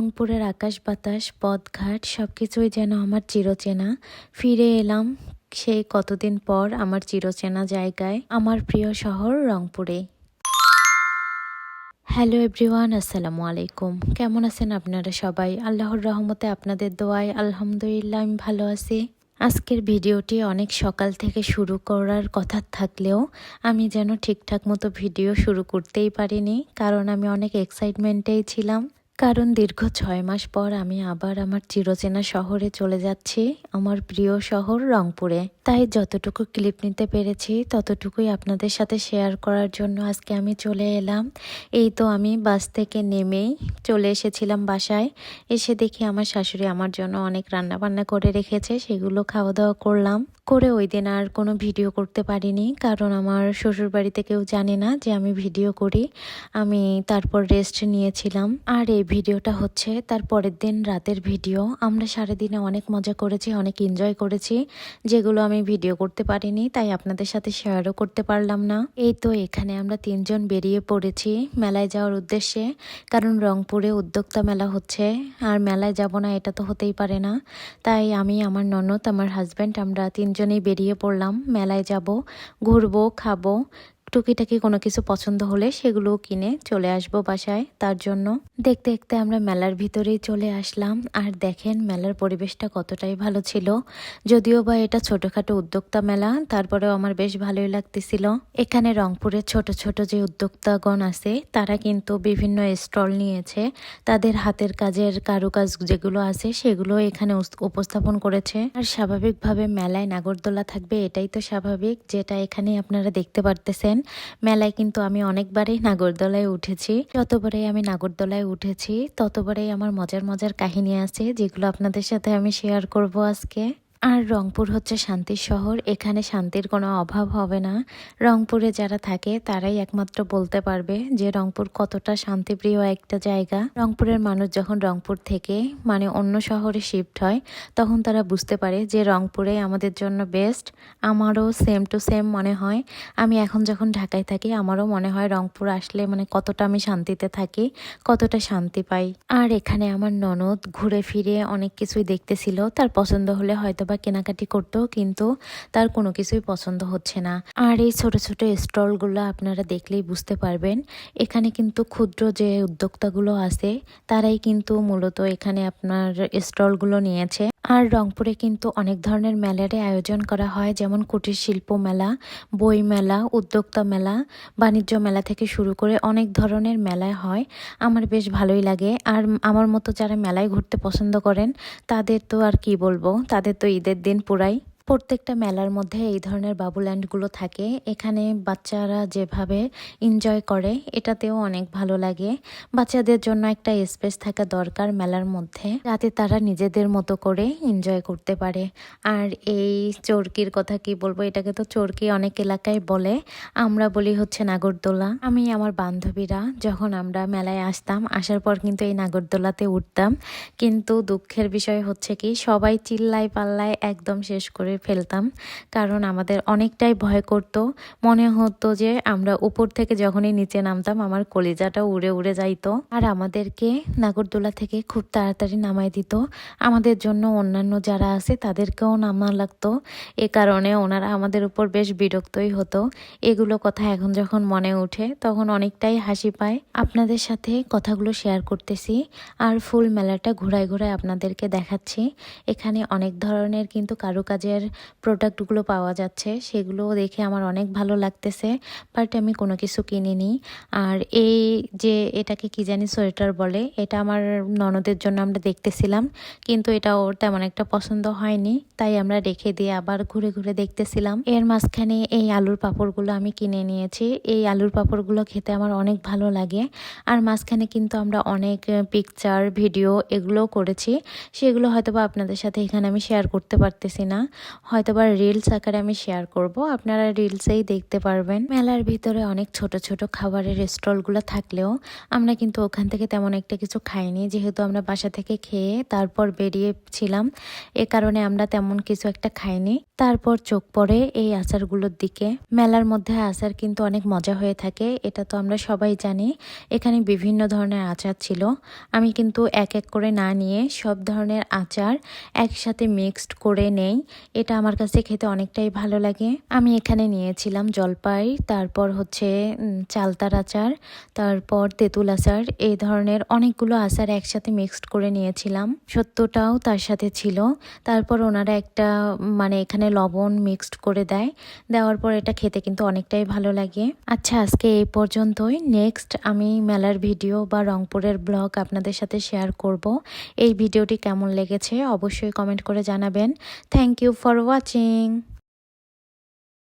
রংপুরের আকাশ বাতাস, পথঘাট সব কিছুই যেন আমার চিরচেনা। ফিরে এলাম সেই কতদিন পর আমার চিরচেনা জায়গায়, আমার প্রিয় শহর রংপুরে। হ্যালো এভরিওয়ান, আসসালামু আলাইকুম। কেমন আছেন আপনারা সবাই? আল্লাহর রহমতে আপনাদের দোয়ায় আলহামদুলিল্লাহ আমি ভালো আছি। আজকের ভিডিওটি অনেক সকাল থেকে শুরু করার কথা থাকলেও আমি যেন ঠিকঠাক মতো ভিডিও শুরু করতেই পারিনি, কারণ আমি অনেক এক্সাইটমেন্টেই ছিলাম। কারণ দীর্ঘ ছয় মাস পর আমি আবার আমার চিরচেনা শহরে চলে যাচ্ছি, আমার প্রিয় শহর রংপুরে। তাই যতটুকু ক্লিপ নিতে পেরেছি, ততটুকুই আপনাদের সাথে শেয়ার করার জন্য আজকে আমি চলে এলাম। এই তো আমি বাস থেকে নেমেই চলে এসেছিলাম বাসায়। এসে দেখি আমার শাশুড়ি আমার জন্য অনেক রান্না বান্না করে রেখেছে, সেগুলো খাওয়া দাওয়া করলাম। করে ওই দিন আর কোনো ভিডিও করতে পারিনি। কারণ আমার শ্বশুরবাড়িতে কেউ জানে না যে আমি ভিডিও করি। আমি তারপর রেস্ট নিয়েছিলাম। আর এই ভিডিওটা হচ্ছে তার পরের দিন রাতের ভিডিও। আমরা সারাদিনে অনেক মজা করেছি, অনেক এনজয় করেছি, যেগুলো আমি ভিডিও করতে পারিনি, তাই আপনাদের সাথে শেয়ারও করতে পারলাম না। এই তো এখানে আমরা তিনজন বেরিয়ে পড়েছি মেলায় যাওয়ার উদ্দেশ্যে। কারণ রংপুরে উদ্যোক্তা মেলা হচ্ছে। আর মেলায় যাব না, এটা তো হতেই পারে না। তাই আমি, আমার ননদ, আমার হাজব্যান্ড আমরা তিনজনেই বেরিয়ে পড়লাম। মেলায় যাব ঘুরবো খাব। টুকিটাকি কোনো কিছু পছন্দ হলে সেগুলো কিনে চলে আসব বাসায়। তার জন্য দেখতে দেখতে আমরা মেলার ভিতরেই চলে আসলাম। আর দেখেন মেলার পরিবেশটা কতটাই ভালো ছিল। যদিও বা এটা ছোটখাটো উদ্যোক্তা মেলা, তারপরেও আমার বেশ ভালোই লাগতেছিল। এখানে রংপুরের ছোট ছোট যে উদ্যোক্তাগণ আছে, তারা কিন্তু বিভিন্ন স্টল নিয়েছে। তাদের হাতের কাজের কারুকাজ যেগুলো আছে, সেগুলো এখানে উপস্থাপন করেছে। আর স্বাভাবিকভাবে মেলায় নাগরদোলা থাকবে, এটাই তো স্বাভাবিক, যেটা এখানে আপনারা দেখতে পারতেছেন। মেলায় কিন্তু আমি অনেকবারই নাগরদোলায় উঠেছি। যতবারই আমি নাগরদোলায় উঠেছি, ততবারই আমার মজার মজার কাহিনী আছে যেগুলো আপনাদের সাথে আমি শেয়ার করব আজকে। আর রংপুর হচ্ছে শান্তির শহর, এখানে শান্তির কোনো অভাব হবে না। রংপুরে যারা থাকে, তারাই একমাত্র বলতে পারবে যে রংপুর কতটা শান্তিপ্রিয় একটা জায়গা। রংপুরের মানুষ যখন রংপুর থেকে মানে অন্য শহরে শিফট হয়, তখন তারা বুঝতে পারে যে রংপুরে আমাদের জন্য বেস্ট আমারও সেম টু সেম মনে হয়। আমি এখন যখন ঢাকায় থাকি, আমারও মনে হয় রংপুর আসলে মানে কতটা আমি শান্তিতে থাকি, কতটা শান্তি পাই। আর এখানে আমার ননদ ঘুরে ফিরে অনেক কিছুই দেখতেছিল, তার পছন্দ হলে হয়তো বা কেনাকাটি করতেও কিন্তু তার কোনো কিছুই পছন্দ হচ্ছে না। আর এই ছোট ছোট স্টলগুলো আপনারা দেখলেই বুঝতে পারবেন। এখানে কিন্তু ক্ষুদ্র যে উদ্যোক্তাগুলো আছে, তারাই কিন্তু মূলত এখানে আপনার স্টলগুলো নিয়েছে। আর রংপুরে কিন্তু অনেক ধরনের মেলারই আয়োজন করা হয়, যেমন কুটির শিল্প মেলা, বই মেলা, উদ্যোক্তা মেলা, বাণিজ্য মেলা থেকে শুরু করে অনেক ধরনের মেলায় হয়। আমার বেশ ভালোই লাগে। আর আমার মতো যারা মেলায় ঘুরতে পছন্দ করেন, তাদের তো আর কি বলব? তাদের তো ঈদের দিন পুরাই প্রত্যেকটা মেলার মধ্যে এই ধরনের বাবুল্যান্ডগুলো থাকে। এখানে বাচ্চারা যেভাবে এনজয় করে, এটাতেও অনেক ভালো লাগে। বাচ্চাদের জন্য একটা স্পেস থাকা দরকার মেলার মধ্যে, যাতে তারা নিজেদের মতো করে এনজয় করতে পারে। আর এই চরকির কথা কি বলব, এটাকে তো চরকি অনেক এলাকায় বলে। আমরা বলি হচ্ছে নাগরদোলা। আমি আমার বান্ধবীরা যখন আমরা মেলায় আসতাম, আসার পর কিন্তু এই নাগরদোলাতে উঠতাম। কিন্তু দুঃখের বিষয় হচ্ছে কি, সবাই চিল্লায় পাল্লায় একদম শেষ করে ফেলতাম। কারণ আমাদের অনেকটাই ভয় করত। মনে হতো যে আমরা উপর থেকে যখনই নিচে নামতাম, আমার কলিজাটা উড়ে উড়ে যাইতো। আর আমাদেরকে নাগরদোলা থেকে খুব তাড়াতাড়ি নামাই দিত। আমাদের জন্য অন্যান্য যারা আছে, তাদেরকেও নামা লাগতো। এ কারণে ওনারা আমাদের উপর বেশ বিরক্তই হতো। এগুলো কথা এখন যখন মনে ওঠে তখন অনেকটাই হাসি পায়। আপনাদের সাথে কথাগুলো শেয়ার করতেছি। আর ফুল মেলাটা ঘোরায় ঘোরায় আপনাদেরকে দেখাচ্ছি। এখানে অনেক ধরনের কিন্তু কারুকাজের প্রোডাক্টগুলো পাওয়া যাচ্ছে সেগুলো দেখে আমার অনেক ভালো লাগতেছে বাট আমি কোনো কিছু কিনিনি। আর এই যে এটাকে কি জানি সোয়েটার বলে, এটা আমার ননদের জন্য আমরা দেখতেছিলাম, কিন্তু এটা ওর তেমন একটা পছন্দ হয়নি, তাই আমরা রেখে দিয়ে আবার ঘুরে ঘুরে দেখতেছিলাম। এর মাঝখানে এই আলুর পাঁপড়গুলো আমি কিনে নিয়েছি, এই আলুর পাঁপড়গুলো খেতে আমার অনেক ভালো লাগে। আর মাঝখানে কিন্তু আমরা অনেক পিকচার ভিডিও এগুলোও করেছি, সেগুলো হয়তো বা আপনাদের সাথে এখানে আমি শেয়ার করতে পারতেছি না। হয়তোবা রিলস আকারে আমি শেয়ার করব। আপনারা রিলসেই দেখতে পারবেন। মেলার ভিতরে অনেক ছোট ছোট খাবারের স্টলগুলো থাকলেও আমরা কিন্তু ওখান থেকে তেমন একটা কিছু খাইনি। যেহেতু আমরা বাসা থেকে খেয়ে তারপর বেরিয়েছিলাম, এ কারণে আমরা তেমন কিছু একটা খাইনি। তারপর চোখ পড়ে এই আচারগুলোর দিকে। মেলার মধ্যে আচার কিন্তু অনেক মজা হয়ে থাকে, এটা তো আমরা সবাই জানি। এখানে বিভিন্ন ধরনের আচার ছিল। আমি কিন্তু এক এক করে না নিয়ে সব ধরনের আচার একসাথে মিক্সড করে নেই। এটা আমার কাছে খেতে অনেকটাই ভালো লাগে। আমি এখানে নিয়েছিলাম জলপাই, তারপর হচ্ছে চালতার আচার, তারপর তেঁতুল আচার, এই ধরনের অনেকগুলো আচার একসাথে মিক্সড করে নিয়েছিলাম। সত্যটাও তার সাথে ছিল। তারপর ওনারা একটা মানে এখানে লবণ মিক্সড করে দেয়। দেওয়ার পর এটা খেতে কিন্তু অনেকটাই ভালো লাগে। আচ্ছা আজকে এই পর্যন্তই। নেক্সট আমি মেলার ভিডিও বা রংপুরের ব্লগ আপনাদের সাথে শেয়ার করব। এই ভিডিওটি কেমন লেগেছে অবশ্যই কমেন্ট করে জানাবেন। Thank you for for watching.